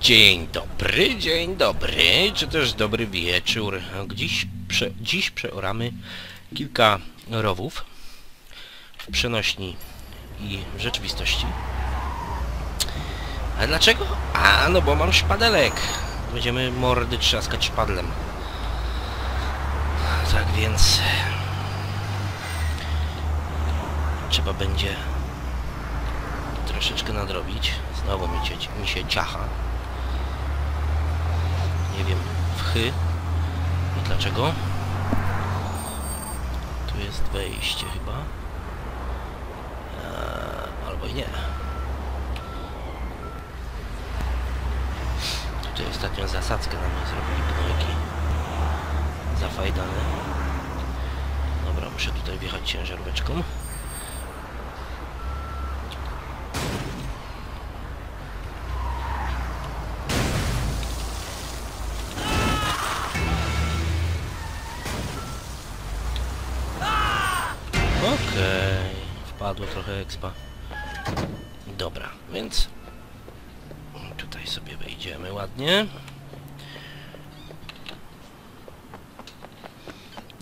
Dzień dobry, dzień dobry, czy też dobry wieczór. Dziś, prze, dziś przeoramy kilka rowów w przenośni i w rzeczywistości. A dlaczego? A, no bo mam szpadelek. Będziemy mordy trzaskać szpadlem. Tak więc... Trzeba będzie troszeczkę nadrobić. Znowu mi, cie, mi się ciacha. Nie wiem, w chy. I dlaczego? Tu jest wejście chyba. Eee, albo i nie. Tutaj ostatnią zasadzkę na mnie zrobili gnojki. Zafajdane. Dobra, muszę tutaj wjechać ciężaróweczką. Trochę expa. Dobra, więc tutaj sobie wejdziemy ładnie.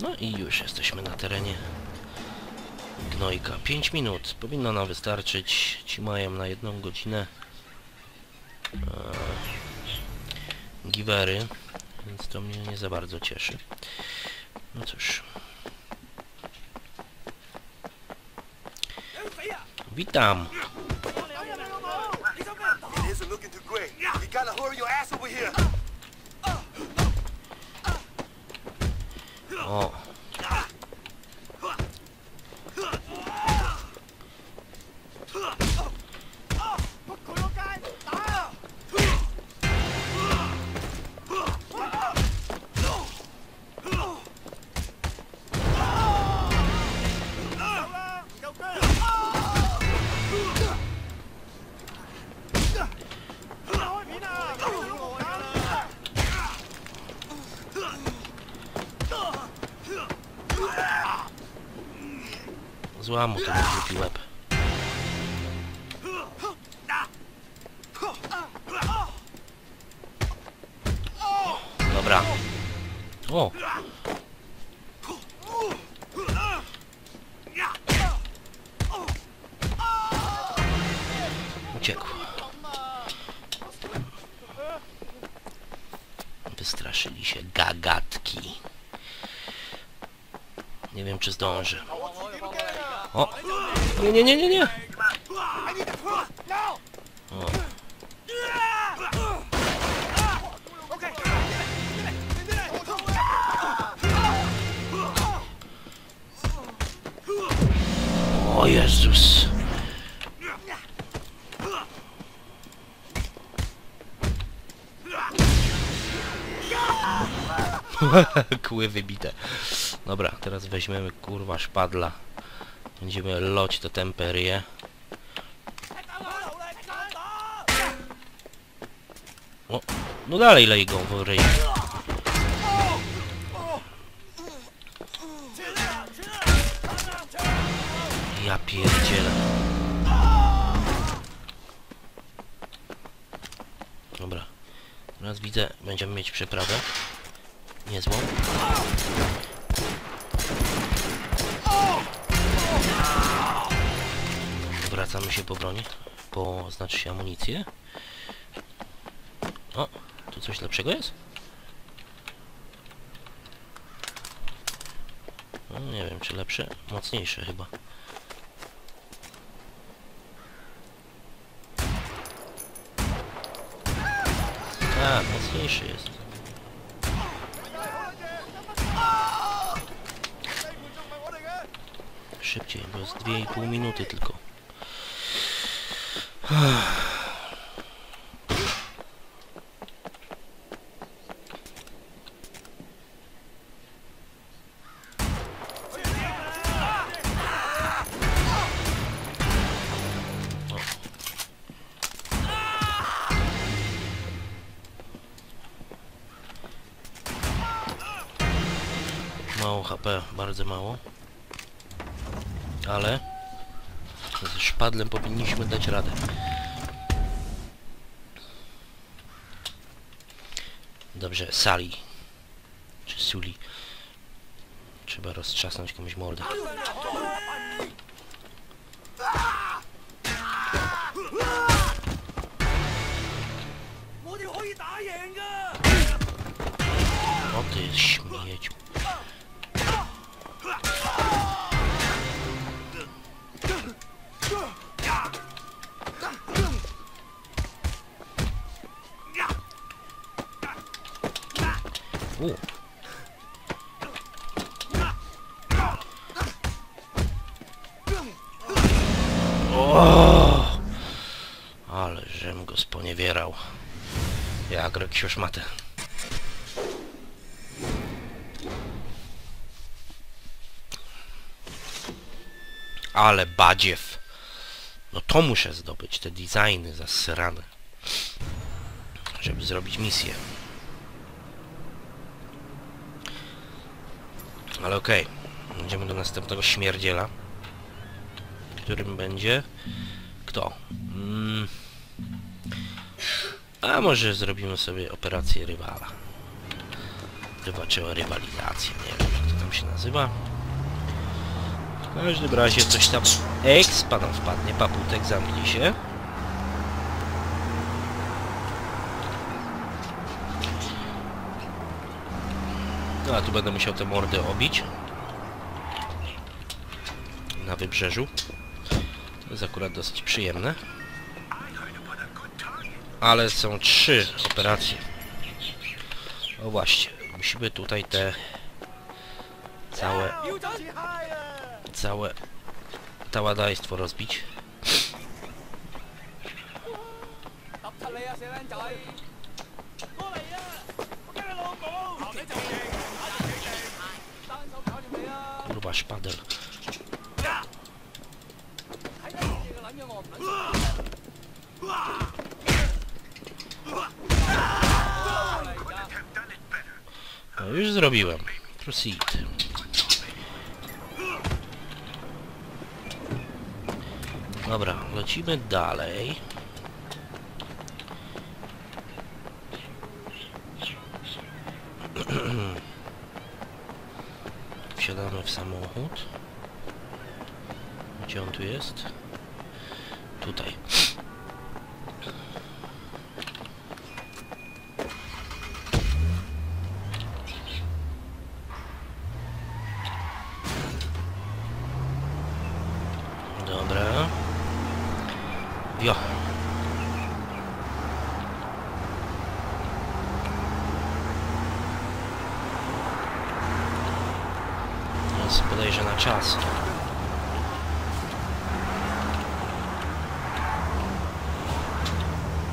No i już jesteśmy na terenie gnojka. 5 minut powinno nam wystarczyć. Ci mają na jedną godzinę eee, givery, więc to mnie nie za bardzo cieszy. No cóż. Witam. It isn't looking too great. You gotta hurry your ass over here. Złam mu ten głupi łeb. Dobra. O! Uciekł. Wystraszyli się gagatki. Nie wiem czy zdąży. O! Nie, nie, nie, nie, nie! O. Jezus! Kły wybite. Dobra, teraz weźmiemy kurwa szpadla. Będziemy loć to temperię. O, no dalej lej go w ryj. Ja pierdzielę. Dobra. Teraz widzę, będziemy mieć przeprawę. Niezłą. Wracamy się po broni. Po, znaczy się amunicję. O, tu coś lepszego jest? No, nie wiem, czy lepsze. Mocniejsze chyba. Tak, mocniejszy jest. Szybciej, bo jest 2,5 minuty tylko. Mało HP, bardzo mało. Ale padlem powinniśmy dać radę. Dobrze, Sali. Czy Suli. Trzeba roztrzasnąć komuś mordę. O ty go sponiewierał. Jak Reksiusz matę. Ale badziew. No to muszę zdobyć, te designy zasrane. Żeby zrobić misję. Ale okej. Idziemy do następnego śmierdziela. Którym będzie... Kto? A może zrobimy sobie operację rywala. Zobaczymy rywalizację. Nie wiem jak to tam się nazywa. W każdym razie coś tam... Expa nam wpadnie, paputek, zamknij się. No a tu będę musiał te mordy obić. Na wybrzeżu. To jest akurat dosyć przyjemne ale są trzy operacje. O właśnie, musimy tutaj te całe całe taładaństwo rozbić. Kurwa szpadel. Ah! No już zrobiłem. Proceed. Dobra, lecimy dalej. Wsiadamy w samochód. Gdzie on tu jest? Tutaj. Dobra. Jo. Jest bodajże na czas.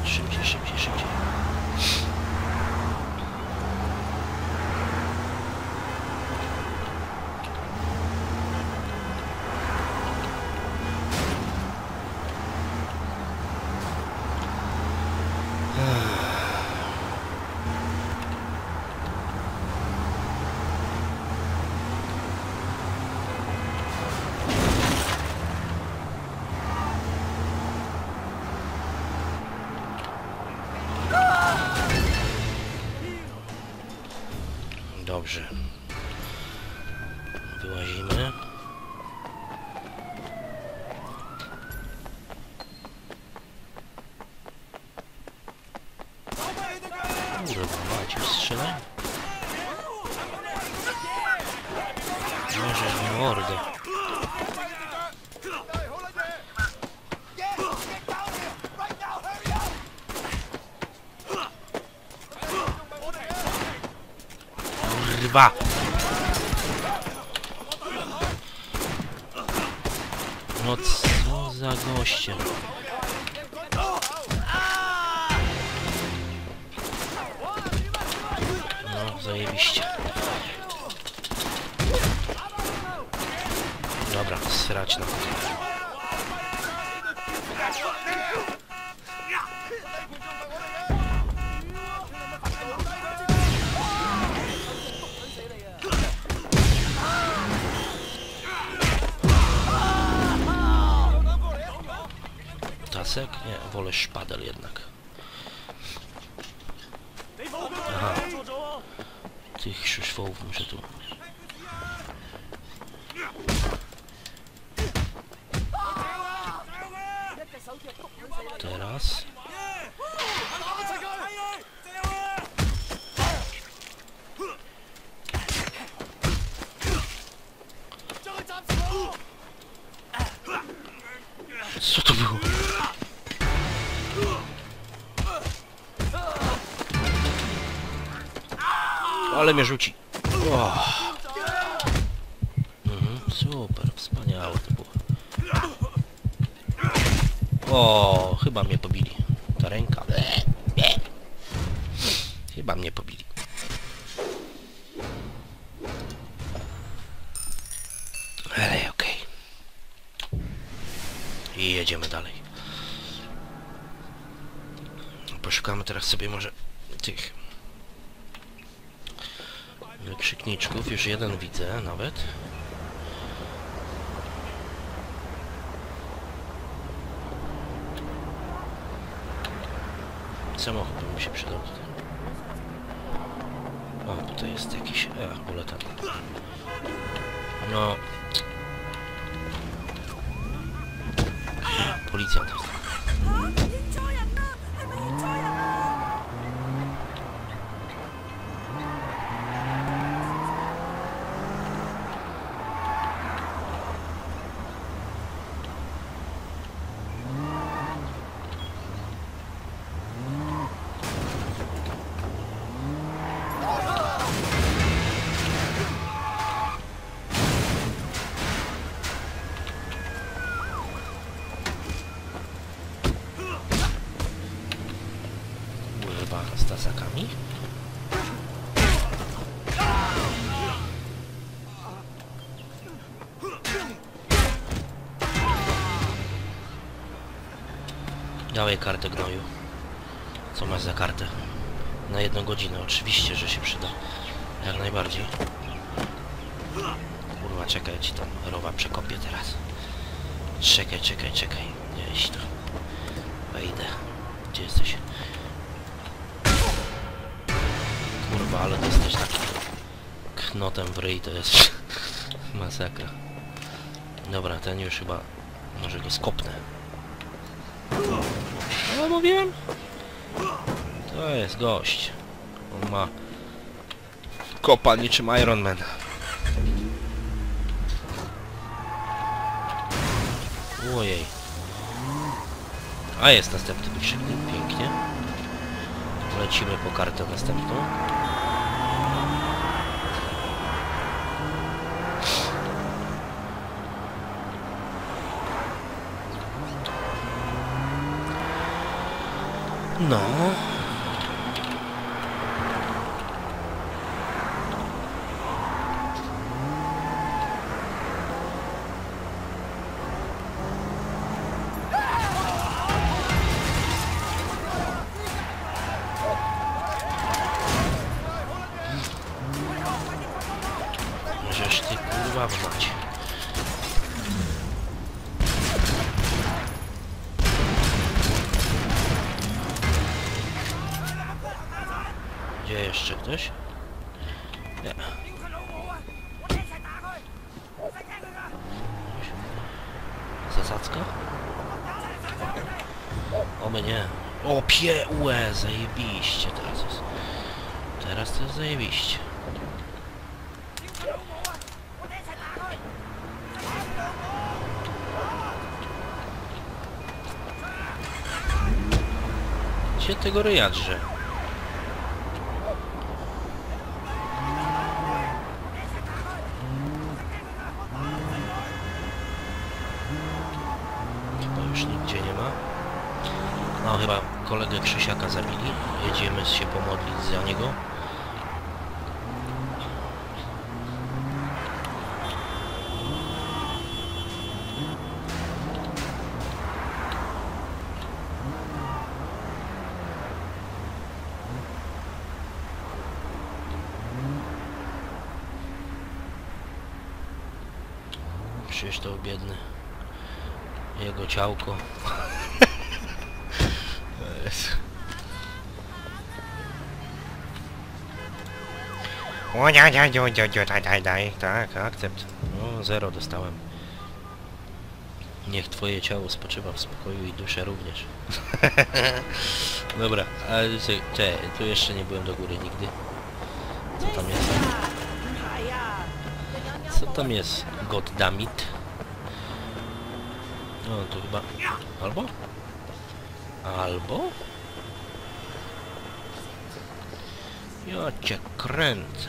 Szybciej, szybciej, szybciej. Dobrze. Wyłazimy. No co za goście. No, zajebiście. Dobra, srać na to. Nie, wolę szpadel jednak. Aha. Tych szyszwołów muszę tu... Teraz... mnie rzuci. O. Mhm, super, wspaniałe to było. O, chyba mnie pobili. Ta ręka. Chyba mnie pobili. Ale okej. I jedziemy dalej. Poszukamy teraz sobie może tych wykrzykniczków. Już jeden widzę nawet. Samochód by mi się przydał tutaj. O, tutaj jest jakiś... A, buletin. No... Policjant. Dawaj kartę gnoju. Co masz za kartę? Na jedną godzinę, oczywiście, że się przyda. Jak najbardziej. Kurwa, czekaj, ci tam rowa przekopię teraz. Czekaj, czekaj, czekaj. Gdzieś tu. Wejdę. Gdzie jesteś? Kurwa, ale dostać taki knotem w ryj to jest masakra. Dobra, ten już chyba... Może go skopnę. No mówiłem? To jest gość. On ma... Kopa niczym Iron Man. Ojej. A jest następny wykrzyknik, pięknie. Lecimy po kartę następną. No. Gdzie jeszcze ktoś? Nie. Zasadzka? Oby nie. O pie ue, zajebiście teraz jest. Teraz to jest zajebiście. Gdzie tego ryja? Chyba już nigdzie nie ma. No chyba kolegę Krzysiaka zabili. Jedziemy się pomodlić za niego. Ciałko. O, ja, ja, ja, ja, ja, daj, daj, daj. Tak, akcept. O, zero dostałem. Niech twoje ciało spoczywa w spokoju i dusza również. Dobra, ale te, tu jeszcze nie byłem do góry nigdy. Co tam jest? Co tam jest? Goddammit. No, to chyba... Albo? Albo? Ja cię kręcę.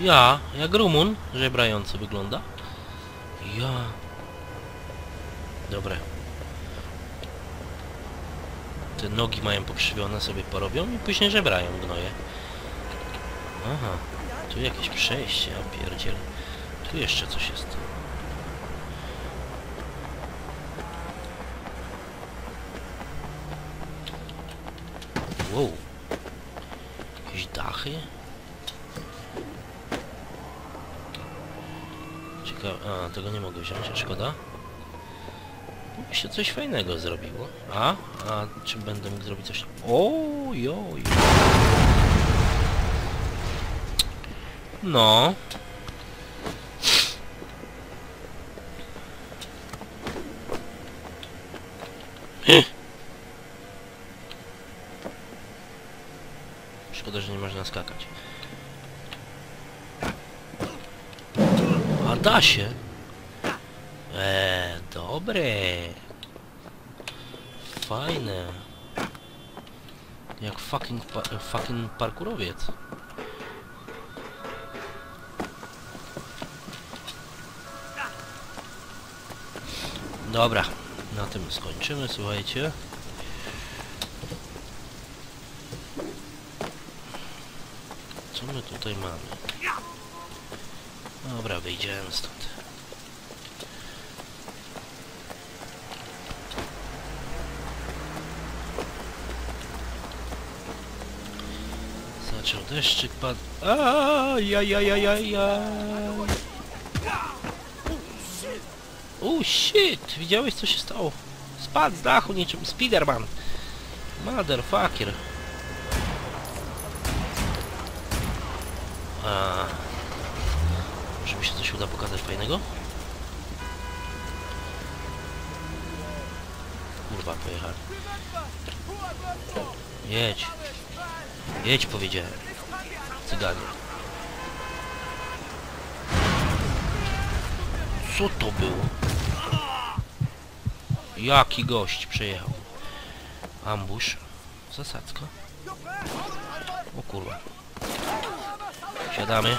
Ja, jak Rumun, żebrający wygląda. Ja. Dobre. Te nogi mają pokrzywione, sobie porobią i później żebrają gnoje. Aha, tu jakieś przejście, ja pierdziel. Tu jeszcze coś jest. Wow. Jakieś dachy? Ciekawe... A, tego nie mogę wziąć, a szkoda. Mi się coś fajnego zrobiło. A? A czy będę mógł zrobić coś... O, joj. No. Szkoda, że nie można skakać. A da się. Eee, dobre. Fajne. Jak fucking, pa fucking parkurowiec. Dobra, na tym skończymy, słuchajcie. Co my tutaj mamy? Dobra, wyjdziemy stąd. Zaczął deszczyk padł. Ajajajajaj. O shit! Widziałeś co się stało? Spadł z dachu niczym Spiderman. Motherfucker. A... Może mi się coś uda pokazać fajnego? Kurwa, pojechali. Jedź. Jedź, powiedziałem. Cyganie. Co to było? Jaki gość przejechał? Ambush. Zasadzka. O kurwa. Siadamy.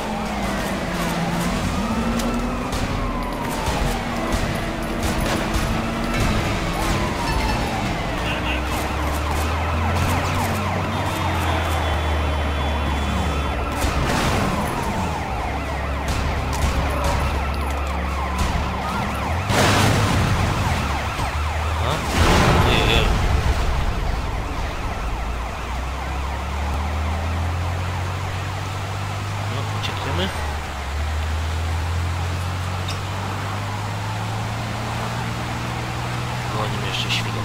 Mnie jeszcze świgą.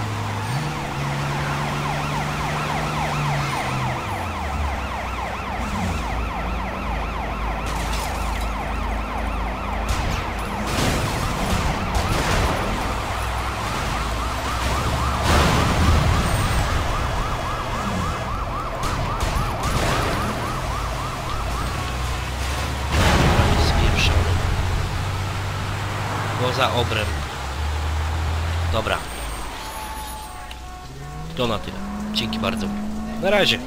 Spieprzony. Poza obrem. Dobra. To na tyle. Dzięki bardzo. Na razie.